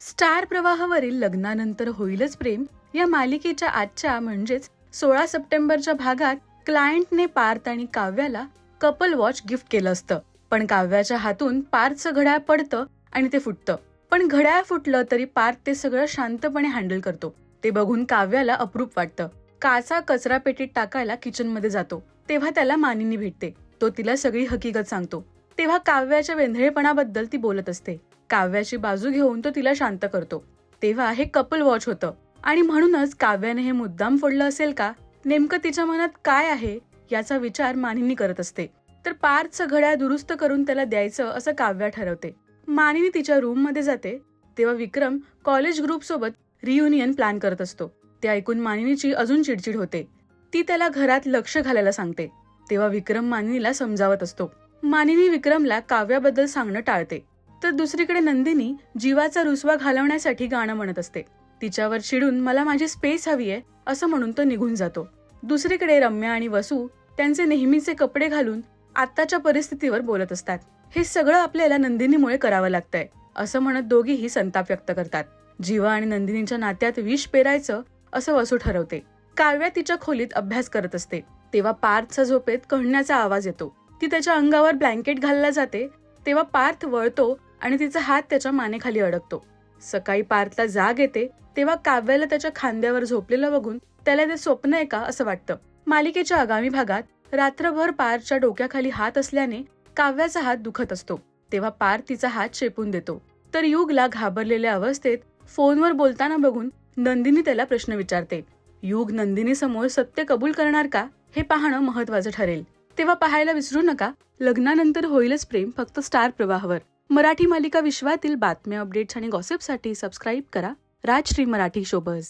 Star प्रवाहावरील लग्नानंतर होईलच प्रेम या मालिकेच्या आजच्या म्हणजेच सोळा सप्टेंबरच्या भागात क्लायंटने पार्थ आणि काव्याला कपल वॉच गिफ्ट केलं असतं. पण काव्याच्या हातून पार्थचं घड्याळ पडतं आणि ते फुटतं. पण घड्याळ फुटलं तरी पार्थ ते सगळं शांतपणे हँडल करतो. ते बघून काव्याला अप्रूप वाटतं. काचा कचरा पेटीत टाकायला किचनमध्ये जातो. तेव्हा त्याला मानिनी भेटते. तो तिला सगळी हकीकत सांगतो. तेव्हा काव्याच्या वेंधळेपणाबद्दल ती बोलत असते. काव्याची बाजू घेऊन तो तिला शांत करतो. तेव्हा हे कपल वॉच होतं. आणि म्हणूनच काव्याने हे मुद्दाम फोडलं असेल का? नेमकं तिच्या मनात काय आहे? याचा विचार मानिनी करत असते. तर पार्थचं घड्याळ दुरुस्त करून त्याला द्यायचं असं काव्या ठरवते. मानिनी तिच्या रूममध्ये जाते. तेव्हा विक्रम कॉलेज ग्रुप सोबत रियुनियन प्लॅन करत असतो. ते ऐकून मानिनीची अजून चिडचिड होते. ती त्याला घरात लक्ष घालायला सांगते. तेव्हा विक्रम मानिनीला समजावत असतो. मानिनी विक्रमला काव्याबद्दल सांगणं टाळते. तर दुसरीकडे नंदिनी जीवाचा रुसवा घालवण्यासाठी गाणं म्हणत असते. तिच्यावर चिडून मला माझी स्पेस हवी आहे असं म्हणून तो निघून जातो. दुसरीकडे रम्या आणि वसू त्यांचे नेहमीचे कपडे घालून आत्ताच्या परिस्थितीवर बोलत असतात. हे सगळं आपल्याला नंदिनीमुळे करावं लागतंय असं म्हणत दोघीही संताप व्यक्त करतात. जीवा आणि नंदिनीच्या नात्यात विष पेरायचं असं वसू ठरवते. काव्या तिच्या खोलीत अभ्यास करत असते. तेव्हा पार्थचा झोपेत कळण्याचा आवाज येतो. ती त्याच्या अंगावर ब्लँकेट घालला जाते. तेव्हा पार्थ वळतो आणि तिचा हात त्याच्या मानेखाली अडकतो. सकाळी पार्थला जाग येते तेव्हा काव्याला त्याच्या खांद्यावर झोपलेलं बघून त्याला ते स्वप्न आहे का असं वाटतं. मालिकेच्या आगामी भागात रात्रभर पार्थच्या डोक्याखाली हात असल्याने काव्याचा हात दुखत असतो. तेव्हा पार्थ तिचा हात शेपून देतो. तर युगला घाबरलेल्या अवस्थेत फोनवर बोलताना बघून नंदिनी त्याला प्रश्न विचारते. युग नंदिनी समोर सत्य कबूल करणार का? हे पाहणं महत्वाचं ठरेल. तेव्हा पाहायला विसरू नका. लग्नानंतर होईलच प्रेम फक्त स्टार प्रवाहावर. मराठी मालिका विश्वातील बातम्या अपडेट्स आणि गॉसिपसाठी सबस्क्राईब करा. राजश्री मराठी शोबज